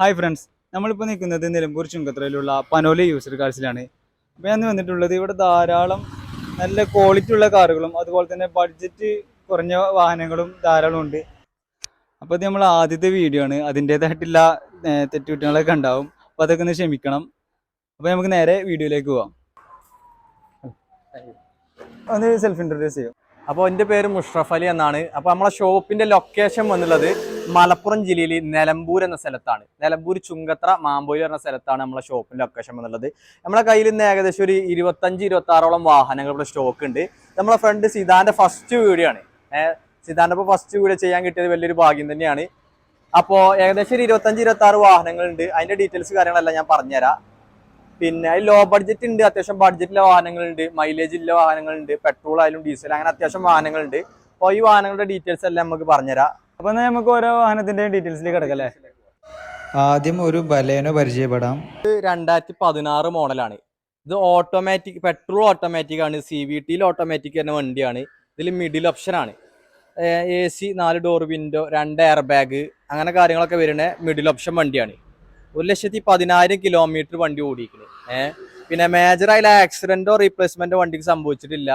Hi friends നമ്മളിപ്പോൾ നിൽക്കുന്നത് നിലമ്പൂർ ചുങ്കത്രയിലുള്ള പനോലി യൂസർ കാർസിലാണ് അപ്പോൾ ഞാൻ വന്നിട്ടുള്ളത് ഇവിടെ ധാരാളം നല്ല ക്വാളിറ്റി ഉള്ള കാറുകളും അതുപോലെ തന്നെ ബഡ്ജറ്റ് കുറഞ്ഞ വാഹനങ്ങളും ധാരാളം ഉണ്ട്. അപ്പോൾ ഇത് നമ്മൾ ആദ്യത്തെ വീഡിയോ ആണ്. അതിന്റേതായിട്ടുള്ള തെറ്റുകുറ്റങ്ങളൊക്കെ ഉണ്ടാവും. അപ്പോൾ അതൊക്കെ ഒന്ന് ക്ഷമിക്കണം. അപ്പോൾ നമുക്ക് നേരെ വീഡിയോയിലേക്ക് പോവാം. ഒന്ന് സെൽഫ് ഇൻട്രൊഡ്യൂസ് ചെയ്യും. അപ്പോൾ എന്റെ പേര് മുഷ്റഫ് അലി എന്നാണ്. അപ്പോൾ നമ്മളെ ഷോപ്പിന്റെ ലൊക്കേഷൻ വന്നുള്ളത് മലപ്പുറം ജില്ലയിൽ നിലമ്പൂർ എന്ന സ്ഥലത്താണ്. നിലമ്പൂർ ചുങ്കത്ര മാമ്പൂരി എന്ന സ്ഥലത്താണ് നമ്മളെ ഷോപ്പിന്റെ ലൊക്കേഷൻ എന്നുള്ളത് നമ്മളെ കയ്യിൽ ഇന്ന് ഏകദേശം ഒരു ഇരുപത്തഞ്ച് ഇരുപത്തി ആറോളം വാഹനങ്ങൾ ഇവിടെ സ്റ്റോക്ക് ഉണ്ട്. നമ്മളെ ഫ്രണ്ട് സിതാന്റെ ഫസ്റ്റ് വീഡിയോ ആണ്. സിതാന്റെ ഫസ്റ്റ് വീഡിയോ ചെയ്യാൻ കിട്ടിയത് വലിയൊരു ഭാഗ്യം തന്നെയാണ്. അപ്പോ ഏകദേശം ഒരു ഇരുപത്തഞ്ച് ഇരുപത്തി ആറ് വാഹനങ്ങളുണ്ട്. അതിന്റെ ഡീറ്റെയിൽസ് കാര്യങ്ങളെല്ലാം ഞാൻ പറഞ്ഞുതരാം. പിന്നെ ലോ ബഡ്ജറ്റ് ഉണ്ട് അത്യാവശ്യം ബഡ്ജറ്റിലെ വാഹനങ്ങളുണ്ട്. മൈലേജ് ഇല്ല വാഹനങ്ങളുണ്ട് പെട്രോൾ ആയാലും ഡീസൽ അങ്ങനെ അത്യാവശ്യം വാഹനങ്ങളുണ്ട്. അപ്പോൾ ഈ വാഹനങ്ങളുടെ ഡീറ്റെയിൽസ് എല്ലാം നമുക്ക് പറഞ്ഞുതരാം. അപ്പോൾ എന്നാൽ നമുക്ക് ഓരോ വാഹനത്തിന്റെയും ഡീറ്റെയിൽസിലേക്ക് കിടക്കല്ലേ ആദ്യം ഒരു ബലേനോ പരിചയപ്പെടാം. ഇത് രണ്ടായിരത്തി പതിനാറ് മോഡലാണ്. ഇത് ഓട്ടോമാറ്റിക് പെട്രോൾ ഓട്ടോമാറ്റിക് ആണ് സി വി ടിയിൽ ഓട്ടോമാറ്റിക് തന്നെ വണ്ടിയാണ്. ഇതിൽ മിഡിൽ ഓപ്ഷൻ ആണ്. എ സി നാല് ഡോർ വിൻഡോ രണ്ട് എയർ ബാഗ് അങ്ങനെ കാര്യങ്ങളൊക്കെ വരുന്ന മിഡിൽ ഓപ്ഷൻ വണ്ടിയാണ്. ഒരു ലക്ഷത്തി പതിനായിരം കിലോമീറ്റർ വണ്ടി ഓടിക്കുന്നത് ഏഹ് പിന്നെ മേജറായുള്ള ആക്സിഡന്റോ റീപ്ലേസ്മെന്റോ വണ്ടിക്ക് സംഭവിച്ചിട്ടില്ല.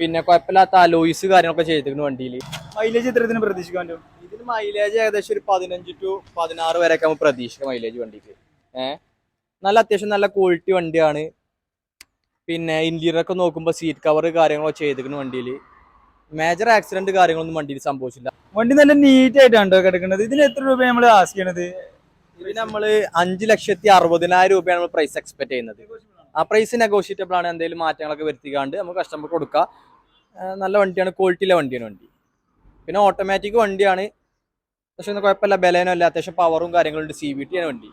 പിന്നെ കുഴപ്പമില്ലാത്ത അലോയിസ് കാര്യങ്ങളൊക്കെ ചെയ്തിരിക്കുന്നു വണ്ടിയിൽ മൈലേജ് ഇത്രത്തിന് പ്രതീക്ഷിക്കാൻ പറ്റും? മൈലേജ് ഏകദേശം ഒരു പതിനഞ്ച് ടു പതിനാറ് വരെയൊക്കെ നമ്മൾ പ്രതീക്ഷിക്കാം മൈലേജ് വണ്ടിക്ക്. ഏഹ് നല്ല അത്യാവശ്യം നല്ല ക്വാളിറ്റി വണ്ടിയാണ്. പിന്നെ ഇന്റീരിയർ ഒക്കെ നോക്കുമ്പോൾ സീറ്റ് കവർ കാര്യങ്ങളോ ചെയ്തിരിക്കുന്നു വണ്ടിയിൽ മേജർ ആക്സിഡന്റ് കാര്യങ്ങളൊന്നും വണ്ടിയിൽ സംഭവിച്ചില്ല. വണ്ടി നല്ല നീറ്റ് ആയിട്ടാണ് കിടക്കുന്നത് ഇതിന് എത്ര രൂപ നമ്മൾ ആസ്ക് ചെയ്യണത്? ഇതിന് നമ്മൾ അഞ്ച് ലക്ഷത്തി അറുപതിനായിരം രൂപയാണ് നമ്മൾ പ്രൈസ് എക്സ്പെക്ട് ചെയ്യുന്നത്. ആ പ്രൈസ് നെഗോഷിയേറ്റബിൾ ആണ്. എന്തെങ്കിലും മാറ്റങ്ങളൊക്കെ വരുത്തിക്കാണ്ട് നമുക്ക് കസ്റ്റമർക്ക് കൊടുക്കാം. നല്ല വണ്ടിയാണ്. ക്വാളിറ്റിയിലെ വണ്ടിയാണ് വണ്ടി. പിന്നെ ഓട്ടോമാറ്റിക് വണ്ടിയാണ്. പക്ഷെ ഒന്നും കുഴപ്പമില്ല. ബലേനോ അല്ല. അത്യാവശ്യം പവറും കാര്യങ്ങളുണ്ട്. സി വി ടി ആണ് വണ്ടി.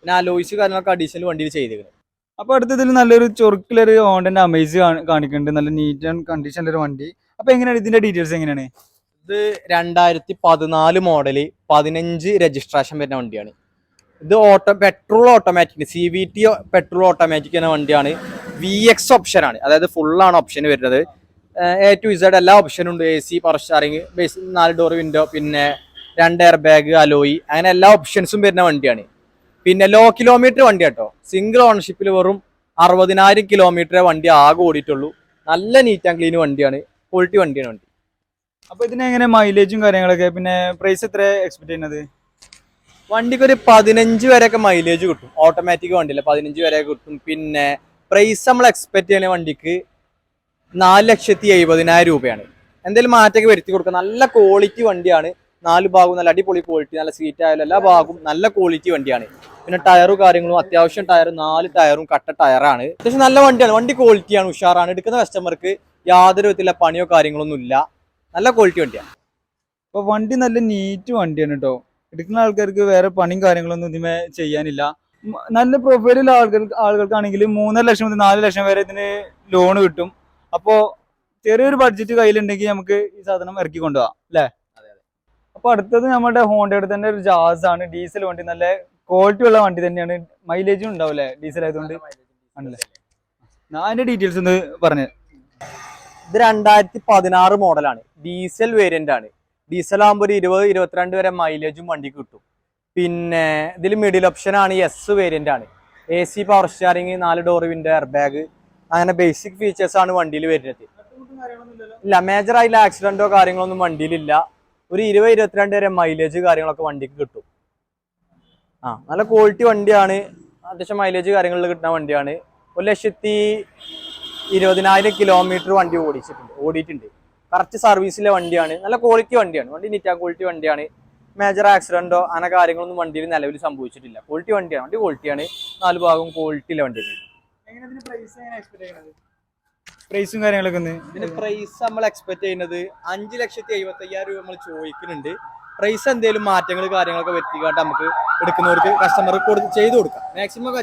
പിന്നെ അലോയിസ് കാര്യങ്ങളൊക്കെ അഡീഷണൽ വണ്ടിയിൽ ചെയ്തിരിക്കുന്നത് അടുത്ത അടുത്തതിൽ നല്ലൊരു ചൊറുക്കിലൊരു ഓണ്ടന്റെ അമേസ് കാണിക്കുന്നുണ്ട്. നല്ല നീറ്റ് ആൻഡ് കണ്ടീഷനിലൊരു വണ്ടി. അപ്പോൾ എങ്ങനെയാണ് ഇതിന്റെ ഡീറ്റെയിൽസ് എങ്ങനെയാണ്? ഇത് രണ്ടായിരത്തി പതിനാല് മോഡൽ പതിനഞ്ച് രജിസ്ട്രേഷൻ വരുന്ന വണ്ടിയാണ്. ഇത് auto petrol automatic C V T petrol automatic എന്ന വണ്ടിയാണ്. വി എക്സ് ഓപ്ഷനാണ് അതായത് ഫുള്ളാണ് ഓപ്ഷൻ വരുന്നത്. എ ടു ഇസഡ് എല്ലാ ഓപ്ഷനും ഉണ്ട്. A C power steering base നാല് ഡോർ വിൻഡോ പിന്നെ രണ്ട് എയർ ബാഗ് അലോയി അങ്ങനെ എല്ലാ ഓപ്ഷൻസും വരുന്ന വണ്ടിയാണ്. പിന്നെ ലോ കിലോമീറ്റർ വണ്ടി കേട്ടോ. സിംഗിൾ ഓണർഷിപ്പിൽ വെറും അറുപതിനായിരം കിലോമീറ്റർ വണ്ടി ആകെ ഓടിയിട്ടുള്ളൂ. നല്ല നീറ്റ് ആൻഡ് ക്ലീൻ വണ്ടിയാണ്. ക്വാളിറ്റി വണ്ടിയാണ് വണ്ടി. അപ്പൊ ഇതിന് എങ്ങനെ മൈലേജും കാര്യങ്ങളൊക്കെ? പിന്നെ പ്രൈസ് എത്ര എക്സ്പെക്ട് ചെയ്യുന്നത്? വണ്ടിക്ക് ഒരു പതിനഞ്ച് വരെയൊക്കെ മൈലേജ് കിട്ടും. ഓട്ടോമാറ്റിക് വണ്ടിയില്ല പതിനഞ്ച് വരെ കിട്ടും. പിന്നെ പ്രൈസ് നമ്മൾ എക്സ്പെക്ട് ചെയ്യുന്ന വണ്ടിക്ക് നാല് ലക്ഷത്തി എഴുപതിനായിരം രൂപയാണ്. എന്തെങ്കിലും മാറ്റമൊക്കെ വരുത്തി കൊടുക്കുക. നല്ല ക്വാളിറ്റി വണ്ടിയാണ്. നാല് ഭാഗവും നല്ല അടിപൊളി ക്വാളിറ്റി നല്ല സീറ്റ് ആയാലും എല്ലാ ഭാഗവും നല്ല ക്വാളിറ്റി വണ്ടിയാണ്. പിന്നെ ടയറും കാര്യങ്ങളും അത്യാവശ്യം ടയർ നാല് ടയറും കട്ട ടയറാണ് അത്യാവശ്യം നല്ല വണ്ടിയാണ്. വണ്ടി ക്വാളിറ്റിയാണ് ഉഷാറാണ്. എടുക്കുന്ന കസ്റ്റമർക്ക് യാതൊരു വിധത്തിലുള്ള പണിയോ കാര്യങ്ങളൊന്നും ഇല്ല. നല്ല ക്വാളിറ്റി വണ്ടിയാണ്. അപ്പോൾ വണ്ടി നല്ല നീറ്റ് വണ്ടിയാണ് കേട്ടോ എടുക്കുന്ന ആൾക്കാർക്ക് വേറെ പണിയും കാര്യങ്ങളൊന്നും ഇതിമേ ചെയ്യാനില്ല. നല്ല പ്രൊഫൈലുള്ള ആൾക്കാർ ആളുകൾക്കാണെങ്കിൽ മൂന്നര ലക്ഷം മുതൽ നാല് ലക്ഷം വരെ ഇതിന് ലോൺ കിട്ടും. അപ്പോൾ ചെറിയൊരു ബഡ്ജറ്റ് കയ്യിലുണ്ടെങ്കിൽ നമുക്ക് ഈ സാധനം ഇറക്കി കൊണ്ടുപോകാം അല്ലേ? അപ്പൊ അടുത്തത് നമ്മുടെ ഹോണ്ടയുടെ തന്നെ ഒരു ജാസ് ആണ്. ഡീസൽ വണ്ടി. നല്ല ക്വാളിറ്റി ഉള്ള വണ്ടി തന്നെയാണ്. മൈലേജും ഉണ്ടാവും അല്ലേ ഡീസൽ ആയതുകൊണ്ട്. ആണല്ലേ? അതിന്റെ ഡീറ്റെയിൽസ് ഒന്ന് പറഞ്ഞു ഇത് രണ്ടായിരത്തി പതിനാറ് മോഡലാണ് ഡീസൽ വേരിയന്റ് ആണ്. ഡീസൽ ആകുമ്പോൾ ഒരു ഇരുപത് ഇരുപത്തിരണ്ട് വരെ മൈലേജും വണ്ടിക്ക് കിട്ടും. പിന്നെ ഇതിൽ മിഡിൽ ഓപ്ഷൻ ആണ് എസ് വേരിയന്റ് ആണ്. എ സി പവർ സ്റ്റാറിങ് നാല് ഡോർ വിൻഡോ എയർ ബാഗ് അങ്ങനെ ബേസിക് ഫീച്ചേഴ്സ് ആണ് വണ്ടിയിൽ വരുന്നത്. ഇല്ല മേജർ ആയിട്ടുള്ള ആക്സിഡന്റോ കാര്യങ്ങളൊന്നും വണ്ടിയിലില്ല. ഒരു ഇരുപത് ഇരുപത്തിരണ്ട് വരെ മൈലേജ് കാര്യങ്ങളൊക്കെ വണ്ടിക്ക് കിട്ടും. ആ നല്ല ക്വാളിറ്റി വണ്ടിയാണ്. അത്യാവശ്യം മൈലേജ് കാര്യങ്ങളിൽ കിട്ടുന്ന വണ്ടിയാണ്. ഒരു ലക്ഷത്തി ഇരുപതിനായിരം കിലോമീറ്റർ വണ്ടി ഓടിച്ചിട്ടുണ്ട് ഓടിയിട്ടുണ്ട്. കറക്റ്റ് സർവീസിലെ വണ്ടിയാണ്. നല്ല ക്വാളിറ്റി വണ്ടിയാണ്. വണ്ടി നിറ്റാ ക്വാളിറ്റി വണ്ടിയാണ്. മേജർ ആക്സിഡന്റോ അങ്ങനെ കാര്യങ്ങളൊന്നും വണ്ടിയിൽ നിലവിൽ സംഭവിച്ചിട്ടില്ല. ക്വാളിറ്റി വണ്ടിയാണ്. വണ്ടി ക്വാളിറ്റിയാണ് നാല് ഭാഗം ക്വാളിറ്റിയിലെ വണ്ടിയാണ് പ്രൈസും കാര്യങ്ങളൊക്കെ ഒന്ന് ഇതിന് പ്രൈസ് നമ്മൾ എക്സ്പെക്ട് ചെയ്യുന്നത് അഞ്ച് ലക്ഷത്തി എഴുപത്തി അയ്യായിരം രൂപ നമ്മൾ ചോദിക്കുന്നുണ്ട്. പ്രൈസ് എന്തെങ്കിലും മാറ്റങ്ങൾ കാര്യങ്ങളൊക്കെ വരുത്തിക്കാണ്ട് നമുക്ക് എടുക്കുന്നവർക്ക് കസ്റ്റമർ കൊടുത്ത് ചെയ്ത് കൊടുക്കാം. മാക്സിമം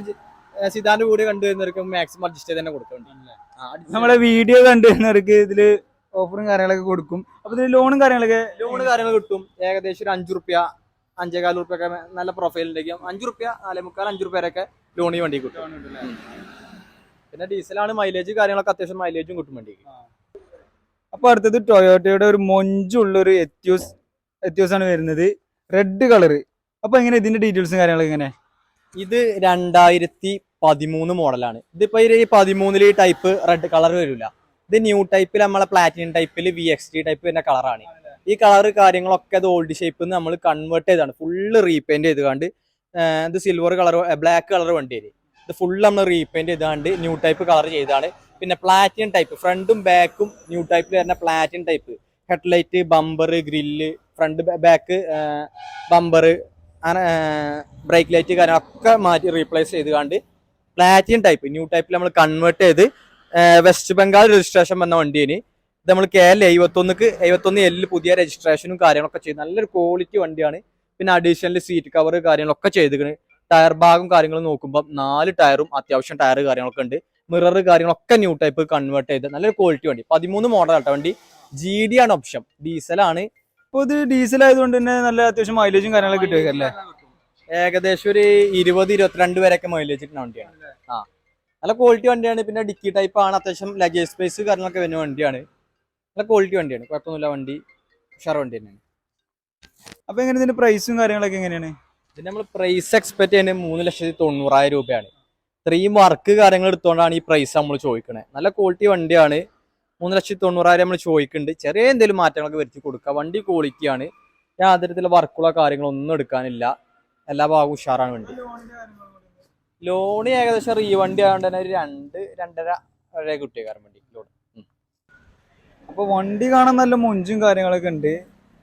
സിദ്ധാന്റെ കൂടെ കണ്ടുവരുന്നവർക്ക് മാക്സിമം അഡ്ജസ്റ്റ് ചെയ്ത് തന്നെ കൊടുക്കുന്നുണ്ട് നമ്മളെ വീഡിയോ കണ്ടുവരുന്നവർക്ക് ഇതിൽ ഓഫറും കാര്യങ്ങളൊക്കെ കൊടുക്കും. അപ്പൊ ഇതിൽ ലോണും കാര്യങ്ങളൊക്കെ ലോണ് കാര്യങ്ങൾ കിട്ടും. ഏകദേശം ഒരു അഞ്ചു റുപ്യ അഞ്ചേകാൽ റുപ്യ ഒക്കെ നല്ല പ്രൊഫൈൽ ഉണ്ടെങ്കിൽ അഞ്ചു റുപ്യ നാലേ മുക്കാൽ അഞ്ചു റുപ്യ വരെയൊക്കെ ലോണിന് വേണ്ടി കിട്ടും. പിന്നെ ഡീസലാണ് മൈലേജ് കാര്യങ്ങളൊക്കെ അത്യാവശ്യം മൈലേജും കിട്ടും വണ്ടിക്ക്. അപ്പൊ അടുത്തത് ടൊയോട്ടയുടെ ഒരു മൊഞ്ചുള്ള ഒരു എത്യൂസ് എത്യൂസ് ആണ് വരുന്നത്. റെഡ് കളർ അപ്പൊ എങ്ങനെ ഇതിന്റെ ഡീറ്റെയിൽസും കാര്യങ്ങളൊക്കെ എങ്ങനെ? ഇത് രണ്ടായിരത്തി പതിമൂന്ന് മോഡലാണ്. ഇതിപ്പോ ഈ പതിമൂന്നിൽ ഈ ടൈപ്പ് റെഡ് കളർ വരില്ല ഇത് ന്യൂ ടൈപ്പിൽ നമ്മളെ പ്ലാറ്റിനം ടൈപ്പിൽ വി എക്സ് ടി ടൈപ്പ് വരുന്ന കളറാണ് ഈ കളർ കാര്യങ്ങളൊക്കെ അത് ഓൾഡ് ഷേപ്പിൽ നിന്ന് നമ്മൾ കൺവേർട്ട് ചെയ്താണ്. ഫുള്ള് റീപെയിന്റ് ചെയ്തുകൊണ്ട് ഇത് സിൽവർ കളർ ബ്ലാക്ക് കളർ വണ്ടി വരും. ഇത് ഫുള്ള് നമ്മൾ റീപെയിന്റ് ചെയ്താണ്ട് ന്യൂ ടൈപ്പ് കളർ ചെയ്താണ്. പിന്നെ പ്ലാറ്റിനം ടൈപ്പ് ഫ്രണ്ടും ബാക്കും ന്യൂ ടൈപ്പിൽ വരുന്ന platinum type headlight bumper grille front back bumper brake light കാര്യങ്ങളൊക്കെ മാറ്റി റീപ്ലേസ് ചെയ്തുകൊണ്ട് പ്ലാറ്റിനം ടൈപ്പ് ന്യൂ ടൈപ്പിൽ നമ്മൾ കൺവേർട്ട് ചെയ്ത് വെസ്റ്റ് ബംഗാൾ രജിസ്ട്രേഷൻ വന്ന വണ്ടിയിന്. ഇത് നമ്മൾ കെ എൽ എഴുപത്തൊന്നിക്ക് എഴുപത്തൊന്ന് എല്ലിൽ പുതിയ രജിസ്ട്രേഷനും കാര്യങ്ങളൊക്കെ ചെയ്ത്. നല്ലൊരു ക്വാളിറ്റി വണ്ടിയാണ്. പിന്നെ അഡീഷണൽ സീറ്റ് കവർ കാര്യങ്ങളൊക്കെ ചെയ്തിക്കണ്. ടയർ ഭാഗം കാര്യങ്ങൾ നോക്കുമ്പോൾ നാല് ടയറും അത്യാവശ്യം ടയർ കാര്യങ്ങളൊക്കെ ഉണ്ട്. മിറർ കാര്യങ്ങളൊക്കെ ന്യൂ ടൈപ്പ് കൺവേർട്ട് ചെയ്ത് നല്ലൊരു ക്വാളിറ്റി വണ്ടി. പതിമൂന്ന് മോഡൽ ആട്ടോ വണ്ടി. ജി ഡി ആണ് ഓപ്ഷൻ ഡീസലാണ് ഇപ്പൊ ഇത് ഡീസൽ ആയതുകൊണ്ട് തന്നെ നല്ല അത്യാവശ്യം മൈലേജും കാര്യങ്ങളൊക്കെ കിട്ടുമല്ലേ ഏകദേശം ഒരു ഇരുപത് ഇരുപത്തിരണ്ട് വരെയൊക്കെ മൈലേജ് കിട്ടുന്ന വണ്ടിയാണ്. ആ. നല്ല ക്വാളിറ്റി വണ്ടിയാണ്. പിന്നെ ഡിക്കി ടൈപ്പ് ആണ്. അത്യാവശ്യം ലഗേജ് സ്പേസ് കാര്യങ്ങളൊക്കെ വരുന്ന വണ്ടിയാണ്. നല്ല ക്വാളിറ്റി വണ്ടിയാണ്. കുഴപ്പമൊന്നുമില്ല വണ്ടി. ഉഷാർ വണ്ടി തന്നെയാണ്. അപ്പൊ എങ്ങനെ ഇതിന്റെ പ്രൈസും കാര്യങ്ങളൊക്കെ എങ്ങനെയാണ്? ഇതിന് നമ്മൾ പ്രൈസ് എക്സ്പെക്ട് ചെയ്യുന്നത് മൂന്ന് ലക്ഷത്തി തൊണ്ണൂറായിരം രൂപയാണ്. ഇത്രയും വർക്ക് കാര്യങ്ങൾ എടുത്തുകൊണ്ടാണ് ഈ പ്രൈസ് നമ്മൾ ചോദിക്കുന്നത് നല്ല ക്വാളിറ്റി വണ്ടിയാണ്. മൂന്ന് ലക്ഷത്തി തൊണ്ണൂറായിരം നമ്മൾ ചോദിക്കുന്നുണ്ട് ചെറിയ എന്തെങ്കിലും മാറ്റങ്ങളൊക്കെ വരുത്തി കൊടുക്കുക. വണ്ടി ക്വാളിറ്റിയാണ് യാതൊരു തരത്തിലുള്ള വർക്കുള്ള കാര്യങ്ങളൊന്നും എടുക്കാനില്ല. എല്ലാ ഭാഗവും ഉഷാറാണ് വണ്ടി. ലോണ് ഏകദേശം റീ വണ്ടി ആയതുകൊണ്ട് തന്നെ ഒരു രണ്ട് രണ്ടര വരെ കിട്ടിയ കാരണം വണ്ടി ലോൺ അപ്പോൾ വണ്ടി കാണാൻ നല്ല മുഞ്ചും കാര്യങ്ങളൊക്കെ ഉണ്ട്.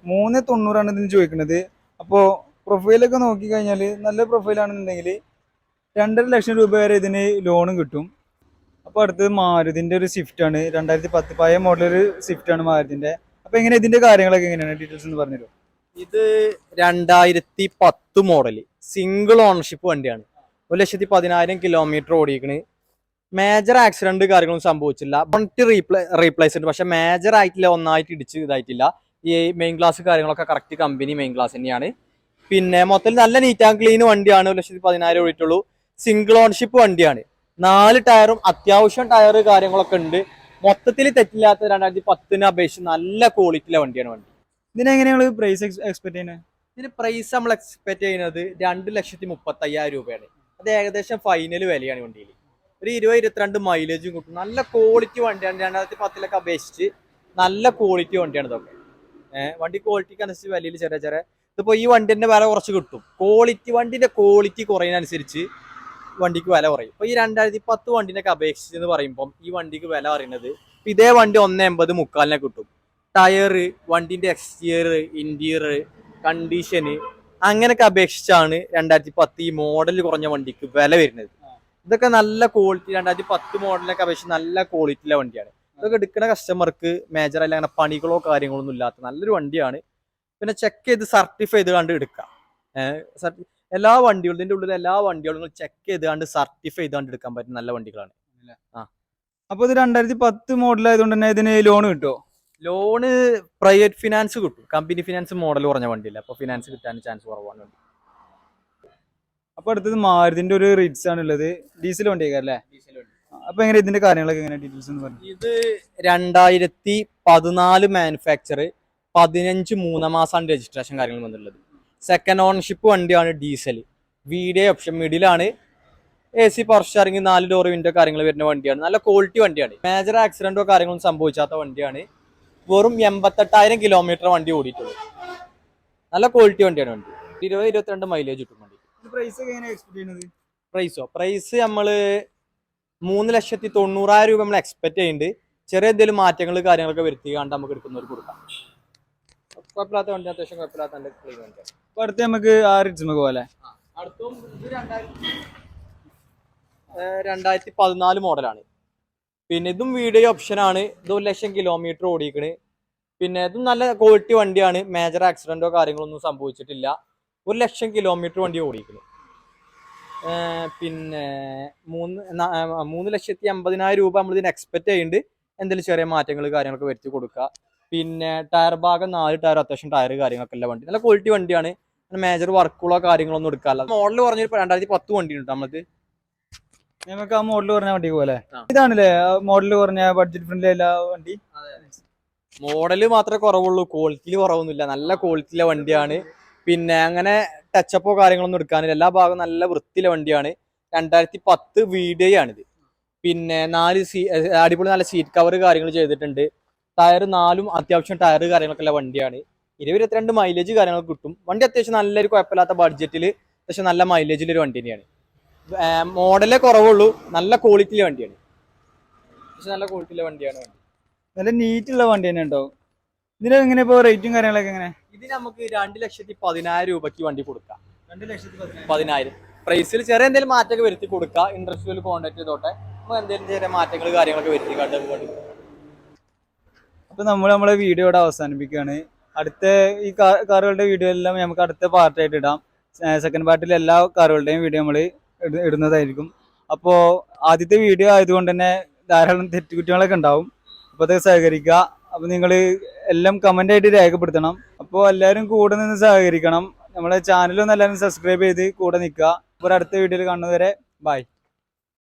മൂന്ന് തൊണ്ണൂറാണ് ഇതിന് ചോദിക്കുന്നത് അപ്പോ പ്രൊഫൈലൊക്കെ നോക്കി കഴിഞ്ഞാൽ നല്ല പ്രൊഫൈലാണെന്നുണ്ടെങ്കിൽ രണ്ടര ലക്ഷം രൂപ വരെ ഇതിന് ലോണും കിട്ടും. അപ്പോൾ അടുത്തത് മാരുതിന്റെ ഒരു സ്വിഫ്റ്റാണ് രണ്ടായിരത്തി പത്ത് പഴയ മോഡലൊരു സ്വിഫ്റ്റാണ് മാരുതിന്റെ അപ്പോൾ എങ്ങനെ ഇതിന്റെ കാര്യങ്ങളൊക്കെ എങ്ങനെയാണ്? ഡീറ്റെയിൽസ് എന്ന് പറഞ്ഞുതരും ഇത് രണ്ടായിരത്തി പത്ത് മോഡൽ സിംഗിൾ ഓണർഷിപ്പ് വണ്ടിയാണ്. ഒരു ലക്ഷത്തി പതിനായിരം കിലോമീറ്റർ ഓടിക്കണ് മേജർ ആക്സിഡന്റ് കാര്യങ്ങളൊന്നും സംഭവിച്ചില്ല. ബോണറ്റ് റീപ്ലേ റീപ്ലേസ് ഉണ്ട്. പക്ഷേ മേജർ ആയിട്ടില്ല ഒന്നായിട്ട് ഇടിച്ച് ഇതായിട്ടില്ല. ഈ മെയിൻ ക്ലാസ് കാര്യങ്ങളൊക്കെ കറക്റ്റ് കമ്പനി മെയിൻ ക്ലാസ് തന്നെയാണ്. പിന്നെ മൊത്തത്തിൽ നല്ല നീറ്റ് ആൻഡ് ക്ലീൻ വണ്ടിയാണ് ഒരു ലക്ഷത്തി പതിനായിരം ഓടിയിട്ടുള്ളൂ. സിംഗിൾ ഓണർഷിപ്പ് വണ്ടിയാണ്. നാല് ടയറും അത്യാവശ്യം ടയർ കാര്യങ്ങളൊക്കെ ഉണ്ട്. മൊത്തത്തിൽ തെറ്റില്ലാത്ത രണ്ടായിരത്തി പത്തിന് അപേക്ഷിച്ച് നല്ല ക്വാളിറ്റിയിലെ വണ്ടിയാണ് വണ്ടി. ഇതിനെങ്ങനെയാണ് പ്രൈസ് എക്സ്പെക്ട് ചെയ്യുന്നത് ഇതിന് പ്രൈസ് നമ്മൾ എക്സ്പെക്ട് ചെയ്യുന്നത് രണ്ട് ലക്ഷത്തി മുപ്പത്തി അയ്യായിരം രൂപയാണ്. അത് ഏകദേശം ഫൈനൽ വിലയാണ് വണ്ടിയിൽ. ഒരു ഇരുപത് ഇരുപത്തിരണ്ട് മൈലേജും കിട്ടും. നല്ല ക്വാളിറ്റി വണ്ടിയാണ്. രണ്ടായിരത്തി പത്തിലൊക്കെ അപേക്ഷിച്ച് നല്ല ക്വാളിറ്റി വണ്ടിയാണ് ഇതൊക്കെ. വണ്ടി ക്വാളിറ്റിക്ക് അനുസരിച്ച് വിലയിൽ ചെറിയ ചെറിയ ഇതിപ്പോ ഈ വണ്ടിന്റെ വില കുറച്ച് കിട്ടും. ക്വാളിറ്റി വണ്ടിന്റെ ക്വാളിറ്റി കുറയുന്നതനുസരിച്ച് വണ്ടിക്ക് വില കുറയും. ഇപ്പോൾ ഈ രണ്ടായിരത്തി പത്ത് വണ്ടിനൊക്കെ അപേക്ഷിച്ച് എന്ന് പറയുമ്പോൾ ഈ വണ്ടിക്ക് വില പറയുന്നത് ഇതേ വണ്ടി ഒന്ന് എൺപത് മുക്കാലിനെ കിട്ടും. ടയർ വണ്ടിന്റെ എക്സ്റ്റീരിയർ ഇന്റീരിയർ കണ്ടീഷന് അങ്ങനെയൊക്കെ അപേക്ഷിച്ചാണ് രണ്ടായിരത്തി പത്ത് ഈ മോഡൽ കുറഞ്ഞ വണ്ടിക്ക് വില വരുന്നത്. ഇതൊക്കെ നല്ല ക്വാളിറ്റി രണ്ടായിരത്തി പത്ത് മോഡലിനൊക്കെ അപേക്ഷിച്ച് നല്ല ക്വാളിറ്റിയിലെ വണ്ടിയാണ്. ഇതൊക്കെ എടുക്കുന്ന കസ്റ്റമർക്ക് മേജറല്ല അങ്ങനെ പണികളോ കാര്യങ്ങളോ ഒന്നും ഇല്ലാത്ത നല്ലൊരു വണ്ടിയാണ്. പിന്നെ ചെക്ക് ചെയ്ത് സർട്ടിഫൈ ചെയ്ത് കണ്ട് എടുക്കാം. എല്ലാ വണ്ടികളും ഇതിന്റെ ഉള്ളിൽ എല്ലാ വണ്ടികളും ചെക്ക് ചെയ്ത് കണ്ട് സർട്ടിഫൈ ചെയ്ത് കണ്ട് എടുക്കാൻ പറ്റുന്ന നല്ല വണ്ടികളാണ്. അപ്പൊ ഇത് രണ്ടായിരത്തി പത്ത് മോഡൽ ആയതുകൊണ്ട് തന്നെ ഇതിന് ലോൺ കിട്ടുമോ ലോണ് പ്രൈവറ്റ് ഫിനാൻസ് കിട്ടും. കമ്പനി ഫിനാൻസ് മോഡൽ കുറഞ്ഞ വണ്ടിയില്ല. അപ്പൊ ഫിനാൻസ് കിട്ടാൻ ചാൻസ് കുറവാണ് വണ്ടി. അപ്പൊ അടുത്തത് മാരുതിന്റെ ഒരു റിറ്റ്സ് ആണ് ഉള്ളത്. ഡീസൽ വണ്ടിയൊക്കെ അല്ലേ? അപ്പൊ എങ്ങനെ ഇതിന്റെ കാര്യങ്ങളൊക്കെ എങ്ങനെ ഡീറ്റെയിൽസ് ഇത് രണ്ടായിരത്തി പതിനാല് മാനുഫാക്ചർ പതിനഞ്ച് മൂന്നാം മാസമാണ് രജിസ്ട്രേഷൻ കാര്യങ്ങൾ വന്നിട്ടുള്ളത്. സെക്കൻഡ് ഓണർഷിപ്പ് വണ്ടിയാണ് ഡീസൽ വീഡിയോ ഓപ്ഷൻ മിഡിലാണ് എ സി പവർ ഇറങ്ങി നാല് ഡോർ വിൻഡോ കാര്യങ്ങൾ വരുന്ന വണ്ടിയാണ്. നല്ല ക്വാളിറ്റി വണ്ടിയാണ്. മേജർ ആക്സിഡന്റോ കാര്യങ്ങളൊന്നും സംഭവിച്ചാത്ത വണ്ടിയാണ്. വെറും എൺപത്തെട്ടായിരം കിലോമീറ്റർ വണ്ടി ഓടിയിട്ടുള്ളത് നല്ല ക്വാളിറ്റി വണ്ടിയാണ് വണ്ടി. ഇരുപത് ഇരുപത്തിരണ്ട് മൈലേജ് കിട്ടും വണ്ടി പ്രൈസ് പ്രൈസോ നമ്മൾ മൂന്ന് ലക്ഷത്തി തൊണ്ണൂറായിരം രൂപ നമ്മൾ എക്സ്പെക്ട് ചെയ്യുന്നുണ്ട്. ചെറിയ എന്തെങ്കിലും മാറ്റങ്ങൾ കാര്യങ്ങളൊക്കെ വരുത്തി കണ്ട് നമുക്ക് ഒരു കൊടുക്കാം. കുഴപ്പമില്ലാത്ത വണ്ടി അത്യാവശ്യം കുഴപ്പമില്ലാത്ത നല്ല ക്ലീൻ വണ്ടിയാണ് അപ്പൊ അടുത്ത് നമുക്ക് ആ റിഡ്സ് നമുക്ക് പോലെ. അടുത്തും രണ്ടായിരത്തി പതിനാല് മോഡലാണ്. പിന്നെ ഇതും വീഡിയോ ഓപ്ഷനാണ് ഇത് ഒരു ലക്ഷം കിലോമീറ്റർ ഓടിക്കണ്. പിന്നെ ഇതും നല്ല ക്വാളിറ്റി വണ്ടിയാണ്. മേജർ ആക്സിഡന്റോ കാര്യങ്ങളൊന്നും സംഭവിച്ചിട്ടില്ല. ഒരു ലക്ഷം കിലോമീറ്റർ വണ്ടി ഓടിക്കണ്. പിന്നെ മൂന്ന് മൂന്ന് ലക്ഷത്തി അമ്പതിനായിരം രൂപ നമ്മൾ ഇതിന് എക്സ്പെക്ട് ചെയ്യുന്നുണ്ട്. എന്തെങ്കിലും ചെറിയ മാറ്റങ്ങൾ കാര്യങ്ങളൊക്കെ വരുത്തി കൊടുക്കുക. പിന്നെ ടയർ ഭാഗം നാല് ടയർ അത്യാവശ്യം ടയർ കാര്യങ്ങളൊക്കെ ഉള്ള വണ്ടി. നല്ല ക്വാളിറ്റി വണ്ടിയാണ്. മേജർ വർക്കുകളോ കാര്യങ്ങളൊന്നും എടുക്കാറില്ല. മോഡൽ പറഞ്ഞു രണ്ടായിരത്തി പത്ത് വണ്ടി ഉണ്ട് നമ്മളത് നമുക്ക് ആ മോഡൽ പറഞ്ഞ വണ്ടി പോലെ. ഇതാണല്ലേ മോഡൽ പറഞ്ഞ ബഡ്ജറ്റ് ഫ്രണ്ട്ലി അല്ല വണ്ടി? മോഡൽ മാത്രമേ കുറവുള്ളൂ. ക്വാളിറ്റിയിൽ കുറവൊന്നുമില്ല. നല്ല ക്വാളിറ്റിയിലെ വണ്ടിയാണ്. പിന്നെ അങ്ങനെ ടച്ചപ്പോ കാര്യങ്ങളൊന്നും എടുക്കാനില്ല. എല്ലാ ഭാഗവും നല്ല വൃത്തിയിലെ വണ്ടിയാണ്. രണ്ടായിരത്തി പത്ത് വീഡിയോ ആണിത്. പിന്നെ നാല് സീ അടിപൊളി നല്ല സീറ്റ് കവർ കാര്യങ്ങൾ ചെയ്തിട്ടുണ്ട്. ടയർ നാലും അത്യാവശ്യം ടയർ കാര്യങ്ങളൊക്കെ ഉള്ള വണ്ടിയാണ്. ഇരുപത് ഇരുപത്തിരണ്ട് മൈലേജ് കാര്യങ്ങളൊക്കെ കിട്ടും. വണ്ടി അത്യാവശ്യം നല്ലൊരു കുഴപ്പമില്ലാത്ത ബഡ്ജറ്റിൽ അത്യാവശ്യം നല്ല മൈലേജിലൊരു വണ്ടി തന്നെയാണ്. മോഡലേ കുറവുള്ളൂ. നല്ല ക്വാളിറ്റിയിലെ വണ്ടിയാണ്. അത്യാവശ്യം നല്ല ക്വാളിറ്റിയിലെ വണ്ടിയാണ് വണ്ടി. നല്ല നീറ്റുള്ള വണ്ടി തന്നെ ഉണ്ടോ? ഇതിന് എങ്ങനെ ഇപ്പോൾ റേറ്റും കാര്യങ്ങളൊക്കെ എങ്ങനെ? ഇതിന് നമുക്ക് രണ്ട് ലക്ഷത്തി പതിനായിരം രൂപയ്ക്ക് വണ്ടി കൊടുക്കാം. രണ്ട് ലക്ഷത്തി പതിനായിരം. പ്രൈസിൽ ചെറിയ എന്തെങ്കിലും മാറ്റമൊക്കെ വരുത്തി കൊടുക്കുക ഇൻട്രസ്റ്റിൽ കോൺടാക്ട് ചെയ്തോട്ടെ. നമുക്ക് എന്തെങ്കിലും ചെറിയ മാറ്റങ്ങൾ കാര്യങ്ങളൊക്കെ വരുത്തി കണ്ട് കൊണ്ട് അപ്പൊ നമ്മൾ നമ്മളെ വീഡിയോ ഇവിടെ അവസാനിപ്പിക്കുകയാണ്. അടുത്ത ഈ കാറുകളുടെ വീഡിയോ എല്ലാം നമുക്ക് അടുത്ത പാർട്ടായിട്ട് ഇടാം. സെക്കൻഡ് പാർട്ടിൽ എല്ലാ കാറുകളുടെയും വീഡിയോ നമ്മൾ ഇടുന്നതായിരിക്കും. അപ്പോൾ ആദ്യത്തെ വീഡിയോ ആയതുകൊണ്ട് തന്നെ ധാരാളം തെറ്റുകുറ്റങ്ങളൊക്കെ ഉണ്ടാവും. അപ്പോൾ അത് സഹകരിക്കുക. അപ്പോൾ നിങ്ങൾ എല്ലാം കമന്റ് ആയിട്ട് രേഖപ്പെടുത്തണം. അപ്പോൾ എല്ലാവരും കൂടെ നിന്ന് സഹകരിക്കണം. നമ്മളെ ചാനലൊന്നും എല്ലാവരും സബ്സ്ക്രൈബ് ചെയ്ത് കൂടെ നിൽക്കുക. അപ്പോൾ അടുത്ത വീഡിയോയിൽ കാണുന്നതുവരെ ബൈ